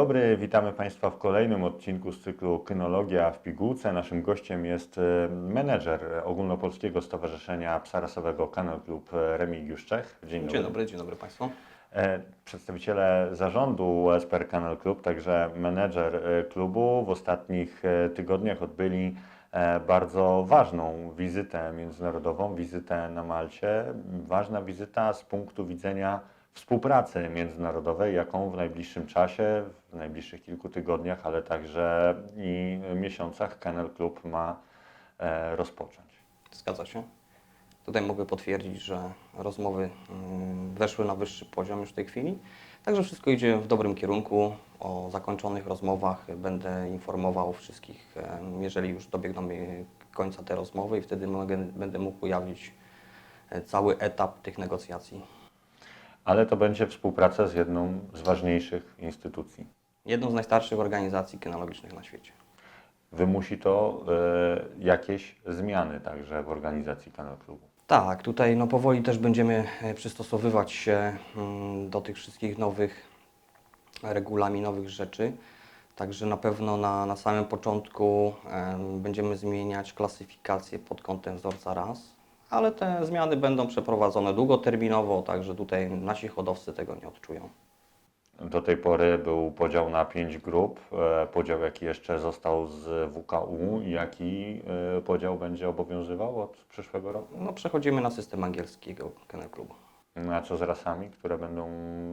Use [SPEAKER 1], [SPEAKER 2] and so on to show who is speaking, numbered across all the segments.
[SPEAKER 1] Dobry, witamy Państwa w kolejnym odcinku z cyklu Kynologia w pigułce. Naszym gościem jest e, menedżer Ogólnopolskiego Stowarzyszenia Psa Rasowego Kennel Club e, Remigiusz Czech. Dzień dobry.
[SPEAKER 2] Dzień dobry, dzień dobry Państwu.
[SPEAKER 1] E, Przedstawiciele zarządu USPR Kennel Club, także menedżer klubu w ostatnich tygodniach odbyli bardzo ważną wizytę międzynarodową, wizytę na Malcie. Ważna wizyta z punktu widzenia współpracy międzynarodowej, jaką w najbliższym czasie, w najbliższych kilku tygodniach, ale także i miesiącach Kennel Club ma e, rozpocząć.
[SPEAKER 2] Zgadza się. Tutaj mogę potwierdzić, że rozmowy mm, weszły na wyższy poziom już w tej chwili. Także wszystko idzie w dobrym kierunku. O zakończonych rozmowach będę informował wszystkich, em, jeżeli już dobiegną końca te rozmowy i wtedy będę mógł ujawnić e, cały etap tych negocjacji.
[SPEAKER 1] Ale to będzie współpraca z jedną z ważniejszych instytucji.
[SPEAKER 2] Jedną z najstarszych organizacji kynologicznych na świecie.
[SPEAKER 1] Wymusi to e, jakieś zmiany także w organizacji Kanal Klubu.
[SPEAKER 2] Tak, tutaj no powoli też będziemy e, przystosowywać się mm, do tych wszystkich nowych regulaminowych rzeczy. Także na pewno na, na samym początku em, będziemy zmieniać klasyfikację pod kątem wzorca ras, ale te zmiany będą przeprowadzone długoterminowo, także tutaj nasi hodowcy tego nie odczują.
[SPEAKER 1] Do tej pory był podział na pięć grup. E, Podział jaki jeszcze został z WKU i jaki e, podział będzie obowiązywał od przyszłego roku?
[SPEAKER 2] No przechodzimy na system angielskiego Kennel Clubu.
[SPEAKER 1] No A co z rasami, które będą,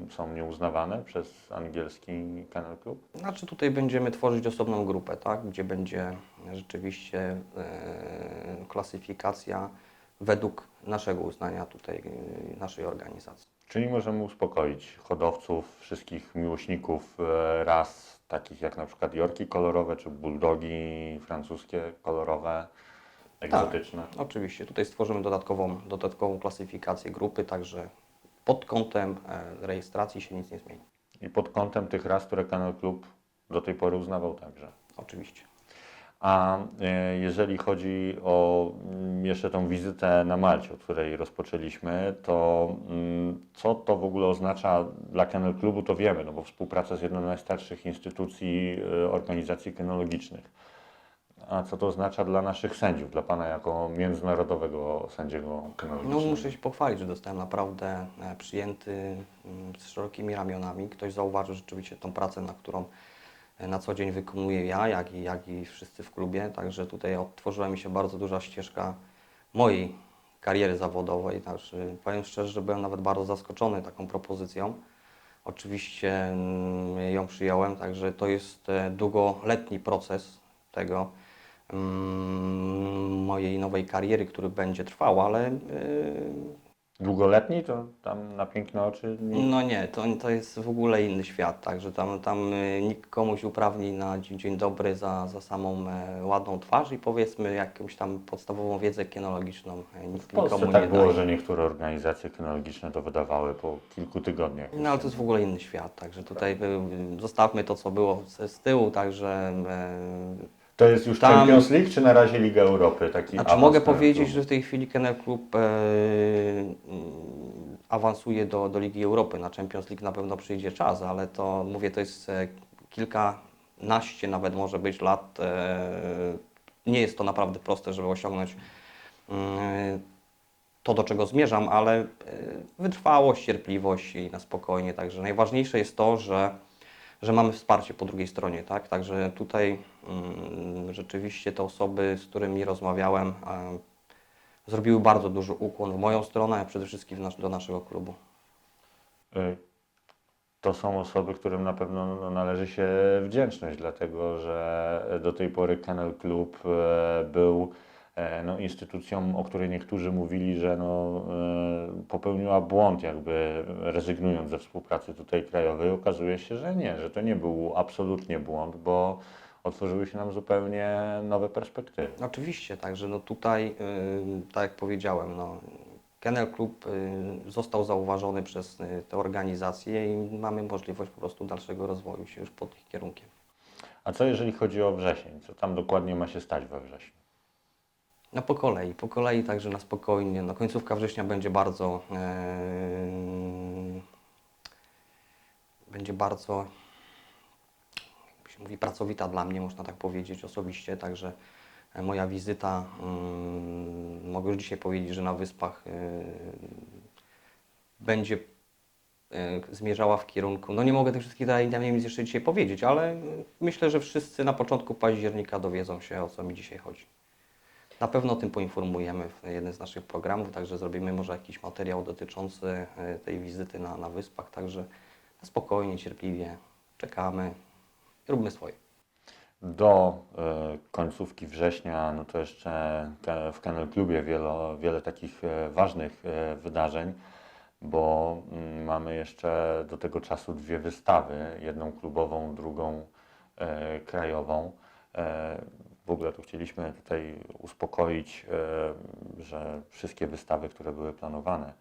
[SPEAKER 1] są nieuznawane przez angielski Kennel Club?
[SPEAKER 2] Znaczy tutaj będziemy tworzyć osobną grupę, tak, gdzie będzie rzeczywiście e, klasyfikacja według naszego uznania tutaj, e, naszej organizacji.
[SPEAKER 1] Czyli możemy uspokoić hodowców, wszystkich miłośników e, ras, takich jak na przykład Yorki kolorowe, czy bulldogi francuskie kolorowe, egzotyczne.
[SPEAKER 2] Oczywiście tutaj stworzymy dodatkową, dodatkową klasyfikację grupy, także pod kątem e, rejestracji się nic nie zmieni.
[SPEAKER 1] I pod kątem tych ras, które Kennel Club do tej pory uznawał także.
[SPEAKER 2] Oczywiście.
[SPEAKER 1] A e, jeżeli chodzi o mm, jeszcze tą wizytę na Malcie, od której rozpoczęliśmy, to mm, co to w ogóle oznacza dla Kennel Clubu, to wiemy, no bo współpraca z jedną z najstarszych instytucji e, organizacji kynologicznych. A co to oznacza dla naszych sędziów, dla Pana jako międzynarodowego sędziego
[SPEAKER 2] No
[SPEAKER 1] kynologicznego?
[SPEAKER 2] muszę się pochwalić, że dostałem naprawdę e, przyjęty mm, z szerokimi ramionami. Ktoś zauważył rzeczywiście tą pracę, na którą na co dzień wykonuję ja, jak i, jak i wszyscy w klubie. Także tutaj otworzyła mi się bardzo duża ścieżka mojej kariery zawodowej. Także powiem szczerze, że byłem nawet bardzo zaskoczony taką propozycją. Oczywiście mm, ją przyjąłem, także to jest e, długoletni proces tego mm, mojej nowej kariery, który będzie trwał, ale y,
[SPEAKER 1] Długoletni, to tam na piękne oczy nie...
[SPEAKER 2] no nie, to, to jest w ogóle inny świat, także tam, tam y, nikt komuś uprawni na dzień, dzień dobry za, za samą e, ładną twarz i powiedzmy jakąś tam podstawową wiedzę kinologiczną e, nikt
[SPEAKER 1] W Polsce
[SPEAKER 2] nikomu
[SPEAKER 1] tak
[SPEAKER 2] nie
[SPEAKER 1] było,
[SPEAKER 2] daje.
[SPEAKER 1] że niektóre organizacje kynologiczne to wydawały po kilku tygodniach.
[SPEAKER 2] No ale to jest w ogóle inny świat, także tutaj y, zostawmy to, co było z, z tyłu, także e,
[SPEAKER 1] To jest już
[SPEAKER 2] Tam-
[SPEAKER 1] Champions League, czy na razie Liga Europy? Taki
[SPEAKER 2] Znaczy
[SPEAKER 1] awans
[SPEAKER 2] mogę powiedzieć, że w tej chwili Kennel Club e, mm, awansuje do, do Ligi Europy. Na Champions League na pewno przyjdzie czas, ale to mówię, to jest e, kilkanaście nawet może być lat. E, nie jest to naprawdę proste, żeby osiągnąć mm, to, do czego zmierzam, ale e, wytrwałość, cierpliwość i na spokojnie. Także najważniejsze jest to, że że mamy wsparcie po drugiej stronie, tak? Także tutaj mm, rzeczywiście te osoby, z którymi rozmawiałem, e, zrobiły bardzo duży ukłon w moją stronę, a przede wszystkim w nasz, do naszego klubu.
[SPEAKER 1] Y, To są osoby, którym na pewno no, należy się wdzięczność, dlatego że do tej pory Kennel Club e, był no, instytucją, o której niektórzy mówili, że no, e, popełniła błąd, jakby rezygnując ze współpracy tutaj krajowej. Okazuje się, że nie, że to nie był absolutnie błąd, bo otworzyły się nam zupełnie nowe perspektywy.
[SPEAKER 2] Oczywiście, także no tutaj, y, tak jak powiedziałem, no, Kennel Club y, został zauważony przez y, te organizacje i mamy możliwość po prostu dalszego rozwoju się już pod ich kierunkiem.
[SPEAKER 1] A co jeżeli chodzi o wrzesień? Co tam dokładnie ma się stać we wrześniu?
[SPEAKER 2] No po kolei, po kolei, także na spokojnie. No końcówka września będzie bardzo e, będzie bardzo się mówi, pracowita dla mnie, można tak powiedzieć osobiście, także e, moja wizyta, mm, mogę już dzisiaj powiedzieć, że na Wyspach e, będzie e, zmierzała w kierunku, no nie mogę tych wszystkich nic jeszcze dzisiaj powiedzieć, ale myślę, że wszyscy na początku października dowiedzą się, o co mi dzisiaj chodzi. Na pewno o tym poinformujemy w jednym z naszych programów, także zrobimy może jakiś materiał dotyczący e, tej wizyty na, na Wyspach, także spokojnie, cierpliwie czekamy, róbmy swoje.
[SPEAKER 1] Do e, końcówki września, no to jeszcze w Kennel Klubie wiele, wiele takich e, ważnych wydarzeń, bo mm, mamy jeszcze do tego czasu dwie wystawy, jedną klubową, drugą krajową. W ogóle tu chcieliśmy tutaj uspokoić, e, że wszystkie wystawy, które były planowane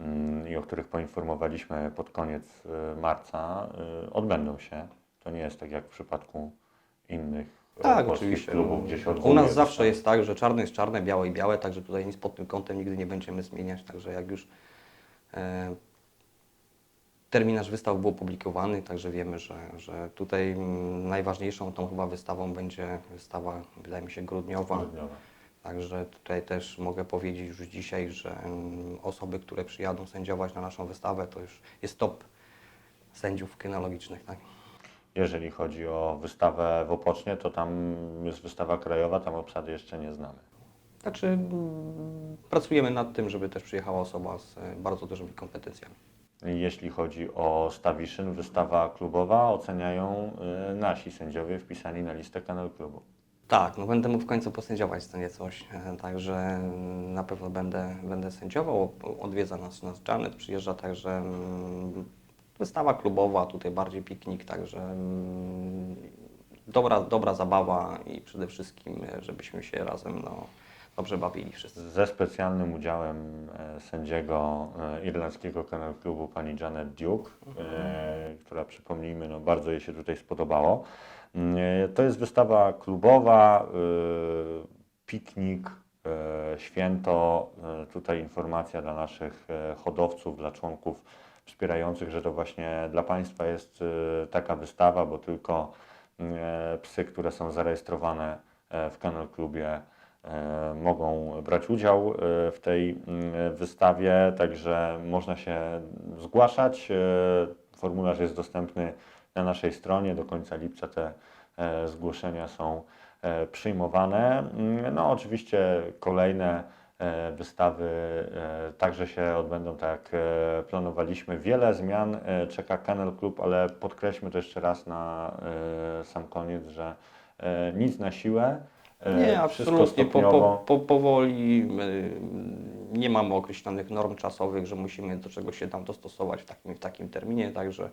[SPEAKER 1] mm, i o których poinformowaliśmy pod koniec e, marca, e, odbędą się. To nie jest tak jak w przypadku innych
[SPEAKER 2] Tak, oczywiście.
[SPEAKER 1] klubów, gdzie się
[SPEAKER 2] U nas zawsze jest tak, że czarne jest czarne, białe i białe, także tutaj nic pod tym kątem nigdy nie będziemy zmieniać. Także jak już terminarz wystaw był opublikowany, także wiemy, że, że tutaj mm, najważniejszą tą chyba wystawą będzie wystawa, wydaje mi się, grudniowa.
[SPEAKER 1] Grudniowe.
[SPEAKER 2] Także tutaj też mogę powiedzieć już dzisiaj, że mm, osoby, które przyjadą sędziować na naszą wystawę, to już jest top sędziów kynologicznych. Tak?
[SPEAKER 1] Jeżeli chodzi o wystawę w Opocznie, to tam jest wystawa krajowa, tam obsady jeszcze nie znamy.
[SPEAKER 2] Znaczy, mm, pracujemy nad tym, żeby też przyjechała osoba z e, bardzo dużymi kompetencjami.
[SPEAKER 1] Jeśli chodzi o Stawiszyn, wystawa klubowa oceniają y, nasi sędziowie wpisani na listę Kanal Klubu.
[SPEAKER 2] Tak, no będę mógł w końcu posędziować to nie coś, e, także mm, na pewno będę, będę sędziował. Odwiedza nas, nas Janet, przyjeżdża także mm, wystawa klubowa, tutaj bardziej piknik, także mm, dobra, dobra zabawa i przede wszystkim, e, żebyśmy się razem no, dobrze bawili wszyscy.
[SPEAKER 1] Ze specjalnym udziałem e, sędziego e, irlandzkiego Kanal Klubu pani Janet Duke, e, która przypomnijmy, no, bardzo jej się tutaj spodobało. Mm, e, To jest wystawa klubowa, e, piknik, e, święto. E, Tutaj informacja dla naszych hodowców, dla członków wspierających, że to właśnie dla Państwa jest e, taka wystawa, bo tylko e, psy, które są zarejestrowane w Kanal Klubie mogą brać udział e, w tej mm, wystawie, także można się zgłaszać. E, Formularz jest dostępny na naszej stronie. Do końca lipca te e, zgłoszenia są e, przyjmowane. Mm, No oczywiście kolejne e, wystawy e, także się odbędą tak jak e, planowaliśmy. Wiele zmian e, czeka Kennel Club, ale podkreślmy to jeszcze raz na e, sam koniec, że e, nic na siłę. E,
[SPEAKER 2] Nie, absolutnie. Po, po, po, powoli y, nie mamy określonych norm czasowych, że musimy do czegoś się tam dostosować w takim, w takim terminie, także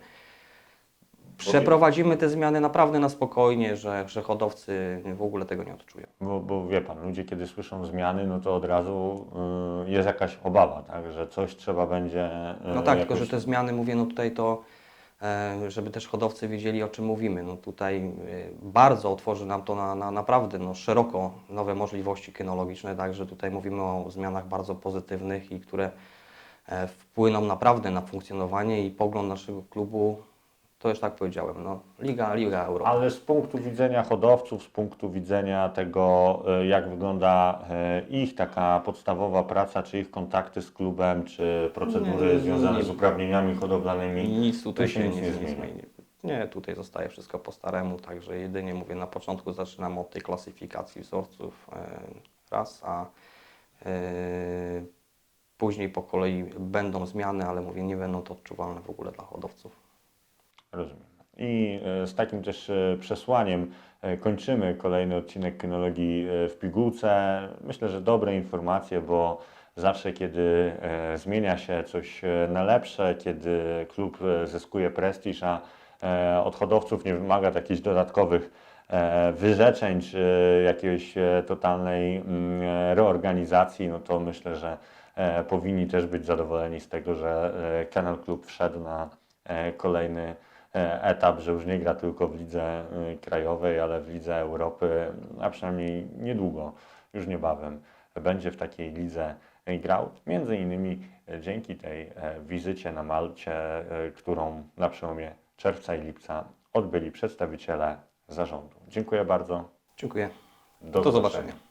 [SPEAKER 2] przeprowadzimy te zmiany naprawdę na spokojnie, że, że hodowcy w ogóle tego nie odczują.
[SPEAKER 1] Bo, bo wie Pan, ludzie kiedy słyszą zmiany, no to od razu y, jest jakaś obawa, tak, że coś trzeba będzie. y,
[SPEAKER 2] No tak, tylko
[SPEAKER 1] jakoś-
[SPEAKER 2] że te zmiany, mówię, no tutaj to, żeby też hodowcy wiedzieli, o czym mówimy. No tutaj e, bardzo otworzy nam to na, na naprawdę no, szeroko nowe możliwości kynologiczne, także tutaj mówimy o zmianach bardzo pozytywnych i które e, wpłyną naprawdę na funkcjonowanie i pogląd naszego klubu, to już tak powiedziałem, no, Liga, Liga Europy.
[SPEAKER 1] Ale z punktu widzenia hodowców, z punktu widzenia tego, y, jak wygląda y, ich taka podstawowa praca, czy ich kontakty z klubem, czy procedury
[SPEAKER 2] Nie,
[SPEAKER 1] związane
[SPEAKER 2] nie.
[SPEAKER 1] z uprawnieniami hodowlanymi,
[SPEAKER 2] Nic tutaj
[SPEAKER 1] tu
[SPEAKER 2] się, nic nie
[SPEAKER 1] zmieni.
[SPEAKER 2] zmieni. Nie, tutaj zostaje wszystko po staremu, także jedynie mówię, na początku zaczynamy od tej klasyfikacji wzorców e, raz, a e, później po kolei będą zmiany, ale mówię, nie będą to odczuwalne w ogóle dla hodowców.
[SPEAKER 1] Rozumiem. I e, z takim też e, przesłaniem e, kończymy kolejny odcinek Kynologii w pigułce. Myślę, że dobre informacje, bo zawsze kiedy zmienia się coś na lepsze, kiedy klub zyskuje prestiż, a od hodowców nie wymaga jakichś dodatkowych wyrzeczeń czy jakiejś totalnej mm, reorganizacji, no to myślę, że powinni też być zadowoleni z tego, że Kanal Klub wszedł na kolejny etap, że już nie gra tylko w lidze e, krajowej, ale w lidze Europy, a przynajmniej niedługo, już niebawem będzie w takiej lidze e, grał. Między innymi e, dzięki tej e, wizycie na Malcie, e, którą na przełomie czerwca i lipca odbyli przedstawiciele zarządu. Dziękuję bardzo.
[SPEAKER 2] Dziękuję.
[SPEAKER 1] Do,
[SPEAKER 2] Do zobaczenia.